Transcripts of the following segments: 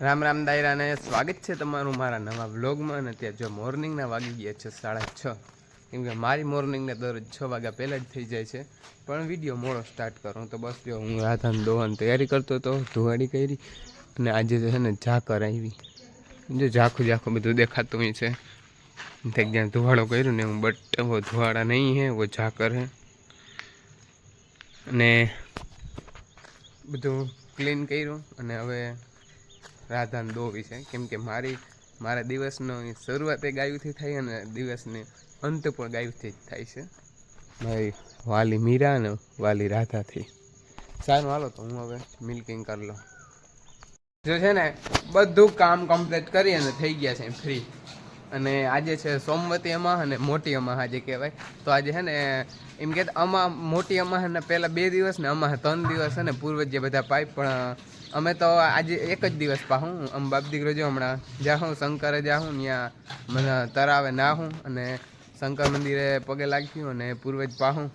રામ રામ દાયરાને સ્વાગત છે તમારું મારા નવા વ્લોગમાં અને ત્યાં જો મોર્નિંગના વાગી ગયા છે સાડા છ. કેમ કે મારી મોર્નિંગને દરરોજ છ વાગ્યા પહેલાં જ થઈ જાય છે. પણ વીડિયો મોડો સ્ટાર્ટ કરું તો બસ જો હું રાધાને દોવાની તૈયારી કરતો હતો, ધુવાડી કરી અને આજે છે ને ઝાકર આવી. જો ઝાખું ઝાખું બધું દેખાતું હોય છે. ત્યાં જ્યાં ધુવાડો કર્યું ને હું બટ વો ધુવાડા નહીં હે વો ઝાકર હે. અને બધું ક્લીન કર્યું અને હવે રાધાને દોવી છે કેમ કે મારી, મારા દિવસનો શરૂઆત એ ગાયુંથી થાય અને દિવસની અંત પણ ગાયુંથી જ થાય છે. મારી વાલી મીરા અને વાલી રાધાથી. સારું, હાલો તો હું હવે મિલ્કિંગ કરી લઉં. જો છે ને, બધું કામ કમ્પ્લીટ કરી અને થઈ ગયા છે ફ્રી અને આજે છે સોમવતી અમા અને મોટી અમાહ આજે કહેવાય. તો આજે છે ને, એમ કે અમા મોટી અમાહ ને પહેલાં બે દિવસ ને અમાહ ત્રણ દિવસ અને જે બધા પાય, પણ, અમે તો આજે એક જ દિવસ પાહું. આમ બાપ દીકરો જો હમણાં શંકર શંકરે જાહું ત્યાં મને તરાવે નાહું અને શંકર મંદિરે પગે લાગ્યું અને પૂર્વજ પાહું.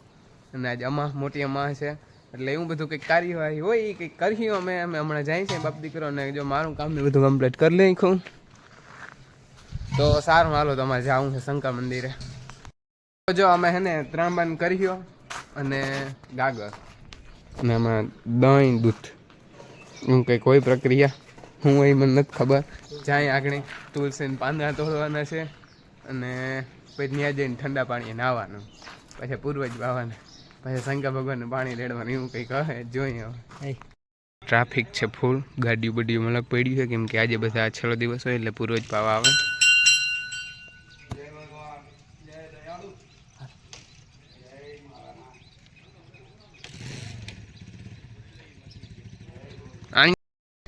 અને આજે અમાહ, મોટી અમાહ છે. એટલે એવું બધું કંઈક કાર્યવાહી હોય કંઈક કર્યું અમે. અમે હમણાં જાય છે બાપ દીકરો અને જો મારું કામ ને બધું કમ્પ્લીટ કરી નાખ્યું. તો સારું હાલો તમારે જવું છે શંકર મંદિરે. જો અમે હે ને ત્રાંબાન કર્યો અને ગાગર. અને એમાં દહીં દૂધ એવું કંઈ કોઈ પ્રક્રિયા? હું એ મને નથી ખબર. જ્યાં આગળ તુલસીને પાંદડા તોડવાના છે અને પછી ત્યાં જઈને ઠંડા પાણીએ નાહવાનું. પછી પૂર્વજ વાવાના પછી શંકર ભગવાનનું પાણી રેડવાનું એવું કંઈક કહે જોઈએ હવે. ટ્રાફિક છે ફૂલ ગાડીઓ બડીઓ મલક પડી છે કેમ કે આજે બધા છેલ્લો દિવસ હોય એટલે પૂર્વજ પાવા આવે.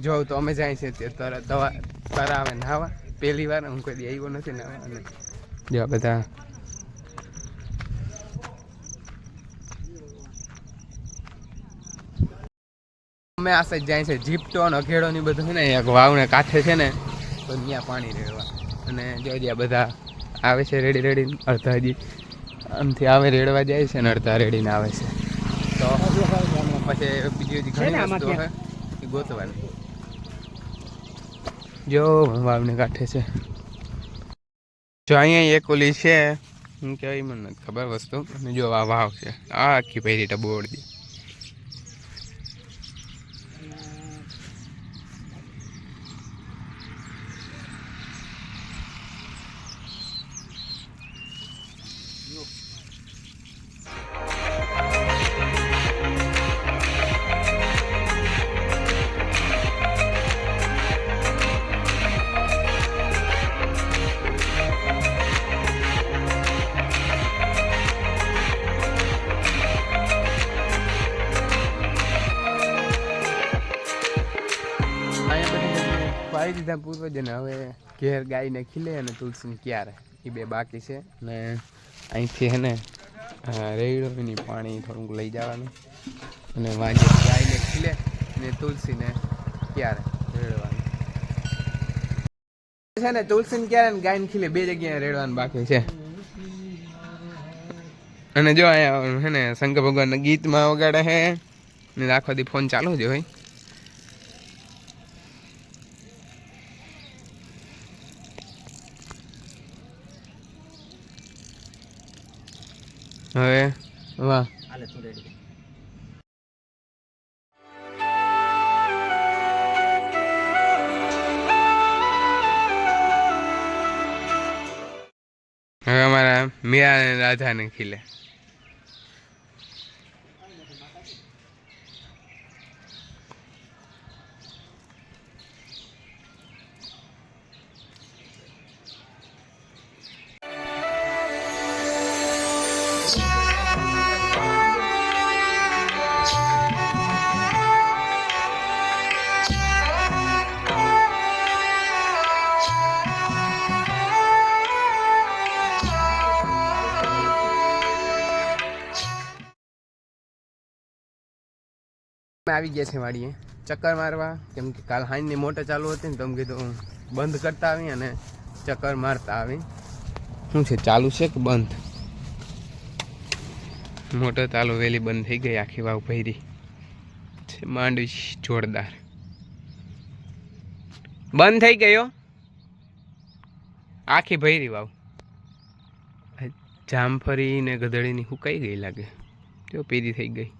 જો તો અમે જાય છે તે તરા દવા તરાવે નાવા પહેલી વાર હું કોઈ આવ્યો નથી નાવા અને જો બધા. અમે આ સાઈડ જાય છે જીપટો ને અઘેડો ની બધું છે ને એક વાવને કાંઠે છે ને તો ત્યાં પાણી રેડવા. અને જો જ્યાં બધા આવે છે રેડી રેડી અડધા હજી. આમથી આવે રેડવા જાય છે ને અડધા રેડીને આવે છે. તો પછી બીજી બીજી ઘણી વસ્તુ છે ગોતવાની. જો, વાવને કાંઠે છે. જો, અહીંયા એક ઓલી છે. હું કહેવાય, મને નથી ખબર વસ્તુ. અને જો, આ વાવ છે. આ આખી પહેરી ટબોળદી દીધા પૂર્વજને હવે ઘેર ગાયને ખીલે અને તુલસીને ક્યારે? એ બે બાકી છે. ને અહીંથી હે ને રેડોની પાણી થોડુંક લઈ જવાનું. અને વાંજે ગાયને ખીલે ને તુલસીને ક્યારે? રેડવાનું. છે ને, તુલસીને ક્યારે ગાયને ખીલે, બે જગ્યાએ રેડવાનું બાકી છે. અને જો અહીંયા હે ને, શંકર ભગવાનના ગીતમાં વગાડે છે ને આખો દી ફોન ચાલુ જ હોય. હવે વાહ. હવે અમારા મીરા અને રાધાને ખીલે. આવી ગયા છે વાડીએ. ચક્કર મારવા. કેમ કે કાલ હાંજની મોટર ચાલુ હતી ને તો કીધું બંધ કરતા આવી અને ચક્કર મારતા આવી. શું છે, ચાલુ છે કે બંધ? મોટર ચાલુ વહેલી બંધ થઈ ગઈ, આખી વાવ પહેરી છે માંડવી જોરદાર. બંધ થઈ ગયો આખી ભૈરી વાવ. જામફરી ને ગધડીની હુકાઈ ગઈ લાગે. તો પેરી થઈ ગઈ.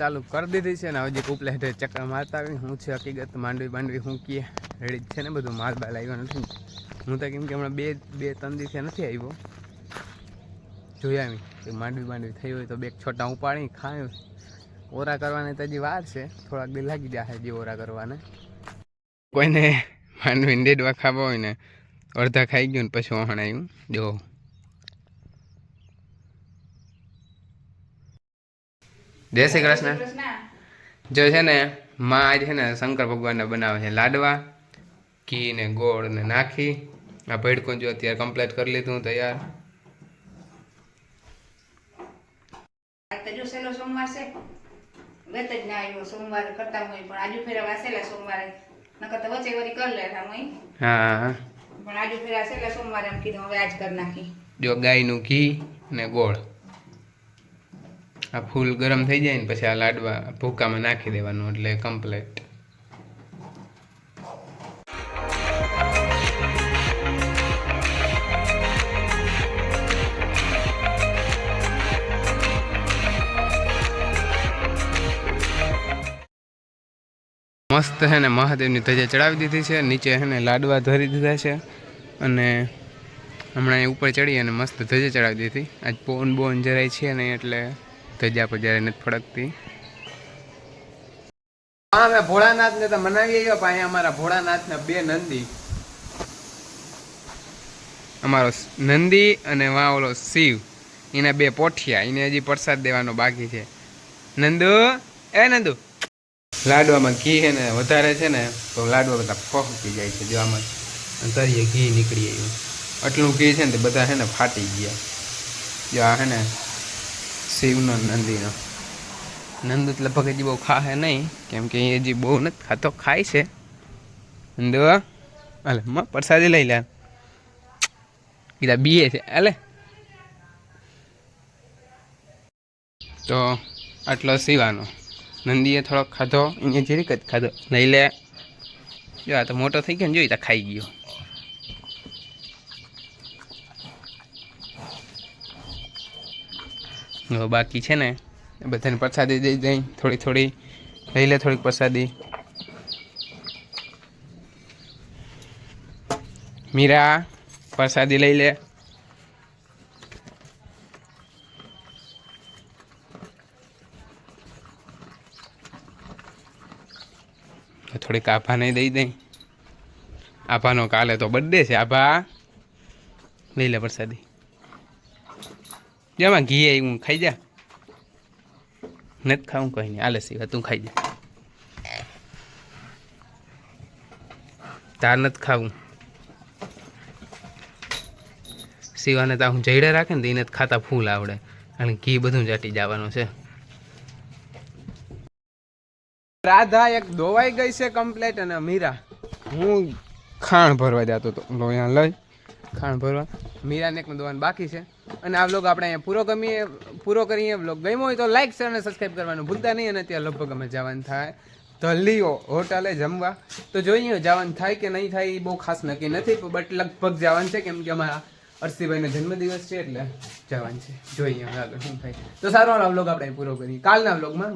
ચાલુ કરી દીધી છે ને હજી કૂપલે હેઠે ચક્કર મારતા આવી. હું છે હકીકત, માંડવી માંડવી, હું કીએ. રેડી છે ને બધું માલ બાલ આવ્યો નથી હું તો કેમ કે હમણાં બે બે, ત્રણ દિવસે નથી આવ્યો. જોયા આવી માંડવી માંડવી થઈ હોય તો બે છોટા ઉપાડી ખાયું. ઓરા કરવાની તો હજી વાર છે. થોડાક દી લાગી જાય હજી ઓરા કરવાને. કોઈને માંડવીને ડેડવા ખાવા હોય ને, અડધા ખાઈ ગયું ને પછી વહણાયું જો. જય શ્રી કૃષ્ણ. જો છે ને માં આજ છે ને શંકર ભગવાનને બનાવે છે લાડવા ઘી ને ગોળ ને નાખી. આ ભેડકું જો અત્યારે કમ્પ્લીટ કરી લીધું તૈયાર. સોમવાર છે. વેત જ ના આવ્યો સોમવારે કરતા હોય પણ આજુ ફેરા વાસેલા સોમવારે. નકર તો વચ્ચે વળી કરી લેતા હોય. હા પણ આજુ ફેરા વાસેલા સોમવારે એમ કીધું હવે આજ કરી નાખી. જો ગાયનું ઘી ને ગોળ. આ ફૂલ ગરમ થઈ જાય ને પછી આ લાડવા ભૂકામાં નાખી દેવાનું એટલે કમ્પ્લેટ મસ્ત છે ને મહાદેવની ધજા ચડાવી દીધી છે, નીચે છે ને લાડવા ધરી દીધા છે અને હમણાં ઉપર ચડી અને મસ્ત ધજા ચડાવી દીધી. આજ પોન બોન જરાય છે નહીં એટલે ધજા પર નથી ફડકતી. અમે ભોળાનાથને તો મનાવી આવ્યા પણ અહીંયા અમારા ભોળાનાથને બે નંદી. અમારો નંદી અને વા ઓલો શિવ એના બે પોઠિયા એને હજી પ્રસાદ દેવાનો બાકી છે. નંદુ એ નંદુ. લાડવામાં ઘી છે ને વધારે છે ને તો લાડવા બધા ફોકતી જાય છે જો આમાં તરીએ ઘી નીકળી આવ્યું. આટલું ઘી છે ને તે બધા છે ને ફાટી ગયા. જો આ છે ને શિવનો નંદીનો નંદ લગભગ હજી બહુ ખાહે નહીં, કેમ કે એ હજી બહુ નથી ખાતો, ખાય છે. નંદુ અલે માં, પ્રસાદી લઈ લે. કીધા બીએ છે, હાલે. તો આટલો સીવાનો. નંદીએ થોડોક ખાધો એને જરીક જ ખાધો. લઈ લે. જો આ તો મોટો થઈ ગયો ને, જોઈ તો ખાઈ ગયો. બાકી છે ને બધાને પ્રસાદી દઈ દઈ, થોડી થોડી, લઈ લે થોડીક પ્રસાદી. મીરા, પ્રસાદી લઈ લે. થોડીક આભાને દઈ દઈ. આભાનો કાલે તો બર્થડે છે, આભા. લઈ લે પ્રસાદી. જેમાં ઘી એ હું ખાઈ જા નથી ખાવું કઈ નહીં આલે સિવાય તું ખાઈ જા તાર નથી ખાવું સિવાને તો હું જઈડે રાખે ને તો એને ખાતા ફૂલ આવડે અને ઘી બધું જાટી જવાનું છે રાધા એક ધોવાઈ ગઈ છે કમ્પ્લેટ અને મીરા. હું ખાણ ભરવા જતો હતો લોહિયા લઈ. ખાણ ભરવા. મીરાને એક દોવાનું બાકી છે. અને આ વ્લોગ આપણે અહીંયા પૂરો ગમીએ પૂરો કરીએ. વ્લોગ ગમ્યો હોય તો લાઈક શેર અને સબસ્ક્રાઈબ કરવાનું ભૂલતા નહીં અને ત્યાં લગભગ અમે જવાનું થાય. ધલીઓ હોટલે જમવા. તો જોઈએ જવાનું થાય કે નહીં થાય એ બહુ ખાસ નક્કી નથી બટ લગભગ જવાનું છે કેમ કે અમારા અરસીભાઈનો જન્મદિવસ છે એટલે જવાનું છે. જોઈએ હવે આગળ શું થાય. તો સારો આ વ્લોગ આપણે પૂરો કરીએ. કાલના વ્લોગમાં